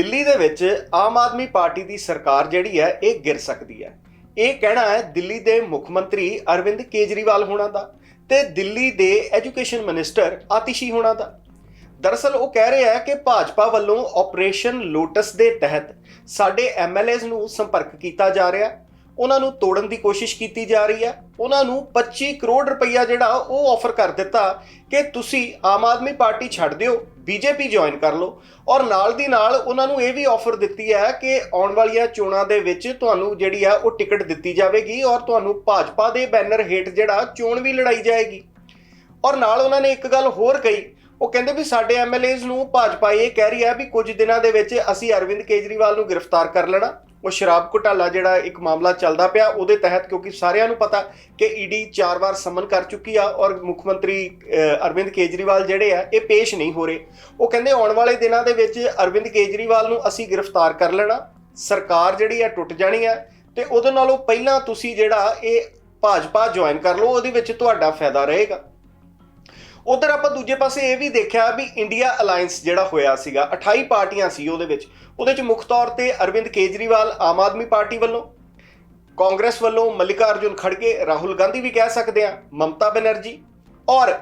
ਦਿੱਲੀ ਦੇ ਵਿੱਚ ਆਮ ਆਦਮੀ ਪਾਰਟੀ ਦੀ ਸਰਕਾਰ ਜਿਹੜੀ ਹੈ, ਇਹ ਗਿਰ ਸਕਦੀ ਹੈ। ਇਹ ਕਹਿਣਾ ਹੈ, ਦਿੱਲੀ ਦੇ ਮੁੱਖ ਮੰਤਰੀ ਅਰਵਿੰਦ ਕੇਜਰੀਵਾਲ ਹੋਣਾ ਦਾ ਤੇ ਦਿੱਲੀ ਦੇ ਐਜੂਕੇਸ਼ਨ ਮਿਨਿਸਟਰ ਆਤਿਸ਼ੀ ਹੋਣਾ ਦਾ। ਦਰਅਸਲ ਉਹ ਕਹਿ ਰਿਹਾ ਆ ਕਿ ਭਾਜਪਾ ਵੱਲੋਂ ਆਪਰੇਸ਼ਨ ਲੋਟਸ ਦੇ ਤਹਿਤ ਸਾਡੇ ਐਮਐਲਏਜ਼ ਨੂੰ ਸੰਪਰਕ ਕੀਤਾ ਜਾ ਰਿਹਾ ਉਹਨਾਂ ਨੂੰ ਤੋੜਨ ਦੀ ਕੋਸ਼ਿਸ਼ ਕੀਤੀ ਜਾ ਰਹੀ ਹੈ। ਉਹਨਾਂ ਨੂੰ 25 ਕਰੋੜ ਰੁਪਈਆ ਜਿਹੜਾ ਉਹ ਆਫਰ ਕਰ ਦਿੱਤਾ ਕਿ ਤੁਸੀਂ ਆਮ ਆਦਮੀ ਪਾਰਟੀ ਛੱਡ ਦਿਓ, ਬੀਜੇਪੀ ਜੁਆਇਨ ਕਰ ਲਓ। ਔਰ ਨਾਲ ਦੀ ਨਾਲ ਉਹਨਾਂ ਨੂੰ ਇਹ ਵੀ ਆਫਰ ਦਿੱਤੀ ਹੈ ਕਿ ਆਉਣ ਵਾਲੀਆਂ ਚੋਣਾਂ ਦੇ ਵਿੱਚ ਤੁਹਾਨੂੰ ਜਿਹੜੀ ਆ ਉਹ ਟਿਕਟ ਦਿੱਤੀ ਜਾਵੇਗੀ ਔਰ ਤੁਹਾਨੂੰ ਭਾਜਪਾ ਦੇ ਬੈਨਰ ਹੇਠ ਜਿਹੜਾ ਚੋਣ ਵੀ ਲੜਾਈ ਜਾਏਗੀ। ਔਰ ਨਾਲ ਉਹਨਾਂ ਨੇ ਇੱਕ ਗੱਲ ਹੋਰ ਕਹੀ, ਉਹ ਕਹਿੰਦੇ ਵੀ ਸਾਡੇ ਐਮਐਲਏਜ਼ ਨੂੰ ਭਾਜਪਾ ਇਹ ਕਹਿ ਰਹੀ ਹੈ ਵੀ ਕੁਝ ਦਿਨਾਂ ਦੇ ਵਿੱਚ ਅਸੀਂ ਅਰਵਿੰਦ ਕੇਜਰੀਵਾਲ ਨੂੰ ਗ੍ਰਿਫਤਾਰ ਕਰ ਲੈਣਾ। ਉਹ ਸ਼ਰਾਬ ਘੁਟਾਲਾ ਜਿਹੜਾ ਇੱਕ ਮਾਮਲਾ ਚੱਲਦਾ ਪਿਆ, ਉਹਦੇ ਤਹਿਤ ਕਿਉਂਕਿ ਸਾਰਿਆਂ ਨੂੰ ਪਤਾ ਕਿ ਈਡੀ ਚਾਰ ਵਾਰ ਸਮਨ ਕਰ ਚੁੱਕੀ ਆ ਔਰ ਮੁੱਖ ਮੰਤਰੀ ਅਰਵਿੰਦ ਕੇਜਰੀਵਾਲ ਜਿਹੜੇ ਆ, ਇਹ ਪੇਸ਼ ਨਹੀਂ ਹੋ ਰਹੇ। ਉਹ ਕਹਿੰਦੇ ਆਉਣ ਵਾਲੇ ਦਿਨਾਂ ਦੇ ਵਿੱਚ ਅਰਵਿੰਦ ਕੇਜਰੀਵਾਲ ਨੂੰ ਅਸੀਂ ਗ੍ਰਿਫਤਾਰ ਕਰ ਲੈਣਾ, ਸਰਕਾਰ ਜਿਹੜੀ ਆ ਟੁੱਟ ਜਾਣੀ ਆ, ਤੇ ਉਹਦੇ ਨਾਲੋਂ ਪਹਿਲਾਂ ਤੁਸੀਂ ਜਿਹੜਾ ਇਹ ਭਾਜਪਾ ਜੁਆਇਨ ਕਰ ਲਓ, ਉਹਦੇ ਵਿੱਚ ਤੁਹਾਡਾ ਫਾਇਦਾ ਰਹੇਗਾ। ਉਧਰ ਆਪਾਂ ਦੂਜੇ ਪਾਸੇ ਇਹ ਵੀ ਦੇਖਿਆ ਵੀ ਇੰਡੀਆ ਅਲਾਈਅੰਸ ਜਿਹੜਾ ਹੋਇਆ ਸੀਗਾ 28 ਪਾਰਟੀਆਂ ਸੀ ਉਹਦੇ ਵਿੱਚ। ਉਹਦੇ 'ਚ ਮੁੱਖ ਤੌਰ ਤੇ ਅਰਵਿੰਦ ਕੇਜਰੀਵਾਲ ਆਮ ਆਦਮੀ ਪਾਰਟੀ ਵੱਲੋਂ, ਕਾਂਗਰਸ ਵੱਲੋਂ ਮੱਲਿਕਾ ਅਰਜੁਨ ਖੜਗੇ, ਰਾਹੁਲ ਗਾਂਧੀ ਵੀ ਕਹਿ ਸਕਦੇ ਆ ਮਮਤਾ ਬੈਨਰਜੀ ਔਰ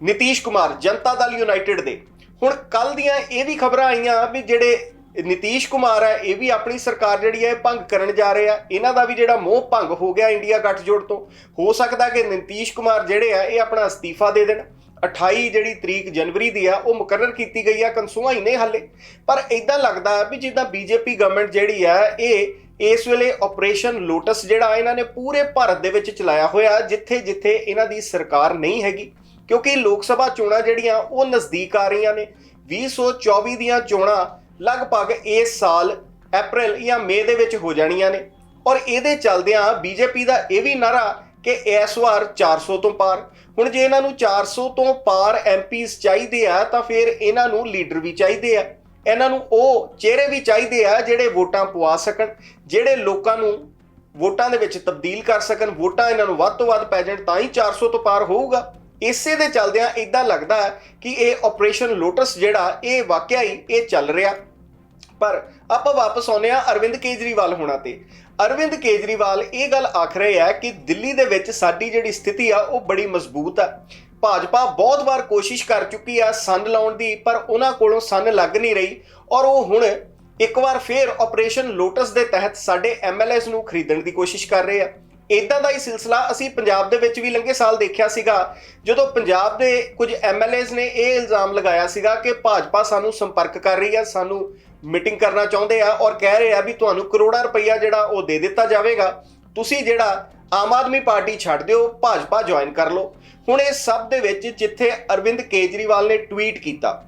ਨਿਤੀਸ਼ ਕੁਮਾਰ, ਜਨਤਾ ਦਲ ਯੂਨਾਈਟਿਡ ਦੇ। ਹੁਣ ਕੱਲ ਦੀਆਂ ਇਹ ਵੀ ਖਬਰਾਂ ਆਈਆਂ ਵੀ ਜਿਹੜੇ ਨਿਤੀਸ਼ ਕੁਮਾਰ ਹੈ, ਇਹ ਵੀ ਆਪਣੀ ਸਰਕਾਰ ਜਿਹੜੀ ਹੈ ਇਹ ਭੰਗ ਕਰਨ ਜਾ ਰਹੇ ਆ। ਇਹਨਾਂ ਦਾ ਵੀ ਜਿਹੜਾ ਮੋਹ ਭੰਗ ਹੋ ਗਿਆ ਇੰਡੀਆ ਗੱਠਜੋੜ ਤੋਂ। ਹੋ ਸਕਦਾ ਕਿ ਨਿਤੀਸ਼ ਕੁਮਾਰ ਜਿਹੜੇ ਆ, ਇਹ ਆਪਣਾ ਅਸਤੀਫਾ ਦੇ ਦੇਣ। 28 ਜਿਹੜੀ ਤਰੀਕ ਜਨਵਰੀ ਦੀ ਆ, ਉਹ ਮੁਕਰਰ ਕੀਤੀ ਗਈ ਆ, ਕਨਸੂਆ ਹੀ ਨਹੀਂ ਹਾਲੇ। ਪਰ ਇਦਾਂ ਲੱਗਦਾ ਵੀ ਜਿੱਦਾਂ ਬੀਜੇਪੀ ਗਵਰਨਮੈਂਟ ਜਿਹੜੀ ਆ, ਇਹ ਇਸ ਵੇਲੇ ਆਪਰੇਸ਼ਨ ਲੋਟਸ ਜਿਹੜਾ ਇਹਨਾਂ ਨੇ ਪੂਰੇ ਭਾਰਤ ਦੇ ਵਿੱਚ ਚਲਾਇਆ ਹੋਇਆ, ਜਿੱਥੇ ਜਿੱਥੇ ਇਹਨਾਂ ਦੀ ਸਰਕਾਰ ਨਹੀਂ ਹੈਗੀ। ਕਿਉਂਕਿ ਲੋਕ ਸਭਾ ਚੋਣਾਂ ਜਿਹੜੀਆਂ, ਉਹ ਨਜ਼ਦੀਕ ਆ ਰਹੀਆਂ ਨੇ। 2024 ਦੀਆਂ ਚੋਣਾਂ ਲਗਭਗ ਇਸ ਸਾਲ ਅਪ੍ਰੈਲ ਜਾਂ ਮਈ ਦੇ ਵਿੱਚ ਹੋ ਜਾਣੀਆਂ ਨੇ। ਔਰ ਇਹਦੇ ਚੱਲਦਿਆਂ ਬੀਜੇਪੀ ਦਾ ਇਹ ਵੀ ਨਾਰਾ ਕਿ ਇਸ ਵਾਰ 400 ਤੋਂ ਪਾਰ। ਹੁਣ ਜੇ ਇਹਨਾਂ ਨੂੰ 400 ਤੋਂ ਪਾਰ ਐਮਪੀਸ ਚਾਹੀਦੇ ਆ, ਤਾਂ ਫਿਰ ਇਹਨਾਂ ਨੂੰ ਲੀਡਰ ਵੀ ਚਾਹੀਦੇ ਆ। ਇਹਨਾਂ ਨੂੰ ਉਹ ਚਿਹਰੇ ਵੀ ਚਾਹੀਦੇ ਆ ਜਿਹੜੇ ਵੋਟਾਂ ਪਵਾ ਸਕਣ, ਜਿਹੜੇ ਲੋਕਾਂ ਨੂੰ ਵੋਟਾਂ ਦੇ ਵਿੱਚ ਤਬਦੀਲ ਕਰ ਸਕਣ। ਵੋਟਾਂ ਇਹਨਾਂ ਨੂੰ ਵੱਧ ਤੋਂ ਵੱਧ ਪੈ ਜਾਣ, ਤਾਂ ਹੀ 400 ਤੋਂ ਪਾਰ ਹੋਊਗਾ। ਇਸੇ ਦੇ ਚੱਲਦਿਆਂ ਇਦਾਂ ਲੱਗਦਾ ਕਿ ਇਹ ਆਪਰੇਸ਼ਨ ਲੋਟਸ ਜਿਹੜਾ, ਇਹ ਵਾਕਿਆ ਹੀ ਇਹ ਚੱਲ ਰਿਹਾ। ਪਰ ਆਪਾਂ ਵਾਪਸ ਆਉਂਦੇ ਆ ਅਰਵਿੰਦ ਕੇਜਰੀਵਾਲ ਹੋਣਾ ਤੇ। ਅਰਵਿੰਦ ਕੇਜਰੀਵਾਲ ਇਹ ਗੱਲ ਆਖ ਰਹੇ ਆ ਕਿ ਦਿੱਲੀ ਦੇ ਵਿੱਚ ਸਾਡੀ ਜਿਹੜੀ ਸਥਿਤੀ ਆ, ਉਹ ਬੜੀ ਮਜ਼ਬੂਤ ਆ। ਭਾਜਪਾ ਬਹੁਤ ਵਾਰ ਕੋਸ਼ਿਸ਼ ਕਰ ਚੁੱਕੀ ਆ ਸੰਨ ਲਾਉਣ ਦੀ, ਪਰ ਉਹਨਾਂ ਕੋਲੋਂ ਸੰਨ ਲੱਗ ਨਹੀਂ ਰਹੀ। ਔਰ ਉਹ ਹੁਣ ਇੱਕ ਵਾਰ ਫੇਰ ਆਪਰੇਸ਼ਨ ਲੋਟਸ ਦੇ ਤਹਿਤ ਸਾਡੇ ਐਮਐਲਏਸ ਨੂੰ ਖਰੀਦਣ ਦੀ ਕੋਸ਼ਿਸ਼ ਕਰ ਰਹੇ ਆ। ਇਦਾਂ ਦਾ ਹੀ ਸਿਲਸਿਲਾ ਅਸੀਂ ਪੰਜਾਬ ਦੇ ਵਿੱਚ ਵੀ ਲੰਘੇ ਸਾਲ ਦੇਖਿਆ ਸੀਗਾ, ਜਦੋਂ ਪੰਜਾਬ ਦੇ ਕੁਝ ਐਮਐਲਏਸ ਨੇ ਇਹ ਇਲਜ਼ਾਮ ਲਗਾਇਆ ਸੀਗਾ ਕਿ ਭਾਜਪਾ ਸਾਨੂੰ ਸੰਪਰਕ ਕਰ ਰਹੀ ਹੈ ਸਾਨੂੰ ਮੀਟਿੰਗ ਕਰਨਾ ਚਾਹੁੰਦੇ ਆ ਔਰ ਕਹਿ ਰਹੇ ਆ ਵੀ ਤੁਹਾਨੂੰ ਕਰੋੜਾਂ ਰੁਪਈਆ ਜਿਹੜਾ ਉਹ ਦੇ ਦਿੱਤਾ ਜਾਵੇਗਾ, ਤੁਸੀਂ ਜਿਹੜਾ ਆਮ ਆਦਮੀ ਪਾਰਟੀ ਛੱਡ ਦਿਓ, ਭਾਜਪਾ ਜੁਆਇਨ ਕਰ ਲਓ। ਹੁਣ ਇਹ ਸਭ ਦੇ ਵਿੱਚ ਜਿੱਥੇ ਅਰਵਿੰਦ ਕੇਜਰੀਵਾਲ ਨੇ ਟਵੀਟ ਕੀਤਾ,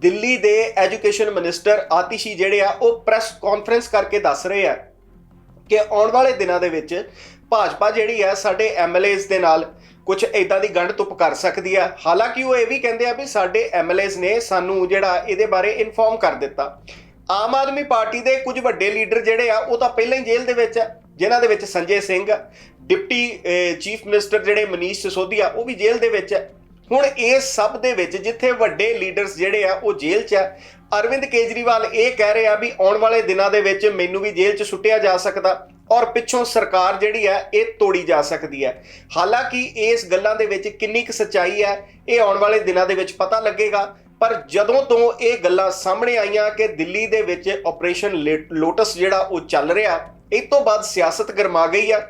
ਦਿੱਲੀ ਦੇ ਐਜੂਕੇਸ਼ਨ ਮਿਨਿਸਟਰ ਆਤਿਸ਼ੀ ਜਿਹੜੇ ਆ ਉਹ ਪ੍ਰੈਸ ਕਾਨਫਰੰਸ ਕਰਕੇ ਦੱਸ ਰਹੇ ਆ ਕਿ ਆਉਣ ਵਾਲੇ ਦਿਨਾਂ ਦੇ ਵਿੱਚ ਭਾਜਪਾ ਜਿਹੜੀ ਹੈ ਸਾਡੇ ਐਮਐਲਏਸ ਦੇ ਨਾਲ ਕੁਝ ਇਦਾਂ ਦੀ ਗੰਢ ਤੁਪ ਕਰ ਸਕਦੀ ਹੈ ਹਾਲਾਂਕਿ ਉਹ ਇਹ ਵੀ ਕਹਿੰਦੇ ਆ ਵੀ ਸਾਡੇ ਐਮਐਲਏਸ ਨੇ ਸਾਨੂੰ ਜਿਹੜਾ ਇਹਦੇ ਬਾਰੇ ਇਨਫੋਰਮ ਕਰ ਦਿੱਤਾ। ਆਮ ਆਦਮੀ ਪਾਰਟੀ ਦੇ ਕੁਝ ਵੱਡੇ ਲੀਡਰ ਜਿਹੜੇ ਆ, ਉਹ ਤਾਂ ਪਹਿਲਾਂ ਹੀ ਜੇਲ੍ਹ ਦੇ ਵਿੱਚ ਆ, ਜਿਨ੍ਹਾਂ ਦੇ ਵਿੱਚ Sanjay Singh, deputy chief minister ਜਿਹੜੇ ਮਨੀਸ਼ ਸਿਸੋਦੀਆ, ਉਹ ਵੀ ਜੇਲ੍ਹ ਦੇ ਵਿੱਚ ਹੈ ਹੁਣ ਇਸ ਸਭ ਦੇ ਵਿੱਚ ਜਿੱਥੇ ਵੱਡੇ ਲੀਡਰਸ ਜਿਹੜੇ ਆ, ਉਹ ਜੇਲ੍ਹ 'ਚ ਆ। ਅਰਵਿੰਦ ਕੇਜਰੀਵਾਲ ਇਹ ਕਹਿ ਰਹੇ ਆ ਵੀ ਆਉਣ ਵਾਲੇ ਦਿਨਾਂ ਦੇ ਵਿੱਚ ਮੈਨੂੰ ਵੀ ਜੇਲ੍ਹ 'ਚ ਸੁੱਟਿਆ ਜਾ ਸਕਦਾ ਔਰ ਪਿੱਛੋਂ ਸਰਕਾਰ ਜਿਹੜੀ ਹੈ ਇਹ ਤੋੜੀ ਜਾ ਸਕਦੀ ਹੈ ਹਾਲਾਂਕਿ ਇਸ ਗੱਲਾਂ ਦੇ ਵਿੱਚ ਕਿੰਨੀ ਕੁ ਸੱਚਾਈ ਹੈ ਇਹ ਆਉਣ ਵਾਲੇ ਦਿਨਾਂ ਦੇ ਵਿੱਚ ਪਤਾ ਲੱਗੇਗਾ। ਪਰ ਜਦੋਂ ਤੋਂ ਇਹ ਗੱਲਾਂ ਸਾਹਮਣੇ ਆਈਆਂ ਕਿ ਦਿੱਲੀ ਦੇ ਵਿੱਚ ਆਪਰੇਸ਼ਨ ਲੋਟਸ ਜਿਹੜਾ ਉਹ ਚੱਲ ਰਿਹਾ ਇਸ ਤੋਂ ਬਾਅਦ ਸਿਆਸਤ ਗਰਮਾ ਗਈ ਆ।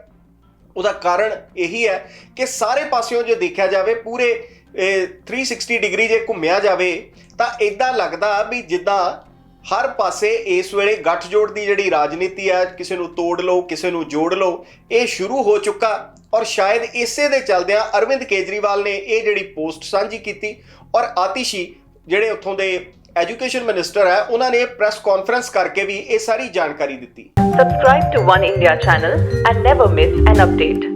ਉਹਦਾ ਕਾਰਨ ਇਹੀ ਹੈ ਕਿ ਸਾਰੇ ਪਾਸਿਓਂ ਜੇ ਦੇਖਿਆ ਜਾਵੇ, ਪੂਰੇ 360 ਡਿਗਰੀ ਜੇ ਘੁੰਮਿਆ ਜਾਵੇ, ਤਾਂ ਇਦਾਂ ਲੱਗਦਾ ਵੀ ਜਿੱਦਾਂ ਹਰ ਪਾਸੇ ਇਸ ਵੇਲੇ ਗੱਠਜੋੜ ਦੀ ਜਿਹੜੀ ਰਾਜਨੀਤੀ ਹੈ ਕਿਸੇ ਨੂੰ ਤੋੜ ਲਓ, ਕਿਸੇ ਨੂੰ ਜੋੜ ਲਓ, ਇਹ ਸ਼ੁਰੂ ਹੋ ਚੁੱਕਾ ਔਰ ਸ਼ਾਇਦ ਇਸੇ ਦੇ ਚਲਦਿਆਂ ਅਰਵਿੰਦ ਕੇਜਰੀਵਾਲ ਨੇ ਇਹ ਜਿਹੜੀ ਪੋਸਟ ਸਾਂਝੀ ਕੀਤੀ ਔਰ ਆਤਿਸ਼ੀ ਜਿਹੜੇ ਉੱਥੋਂ ਦੇ ਐਜੂਕੇਸ਼ਨ ਮਿਨਿਸਟਰ ਹੈ ਉਹਨਾਂ ਨੇ ਪ੍ਰੈਸ ਕਾਨਫਰੰਸ ਕਰਕੇ ਵੀ ਇਹ ਸਾਰੀ ਜਾਣਕਾਰੀ ਦਿੱਤੀ subscribe to one India channel and never miss an update.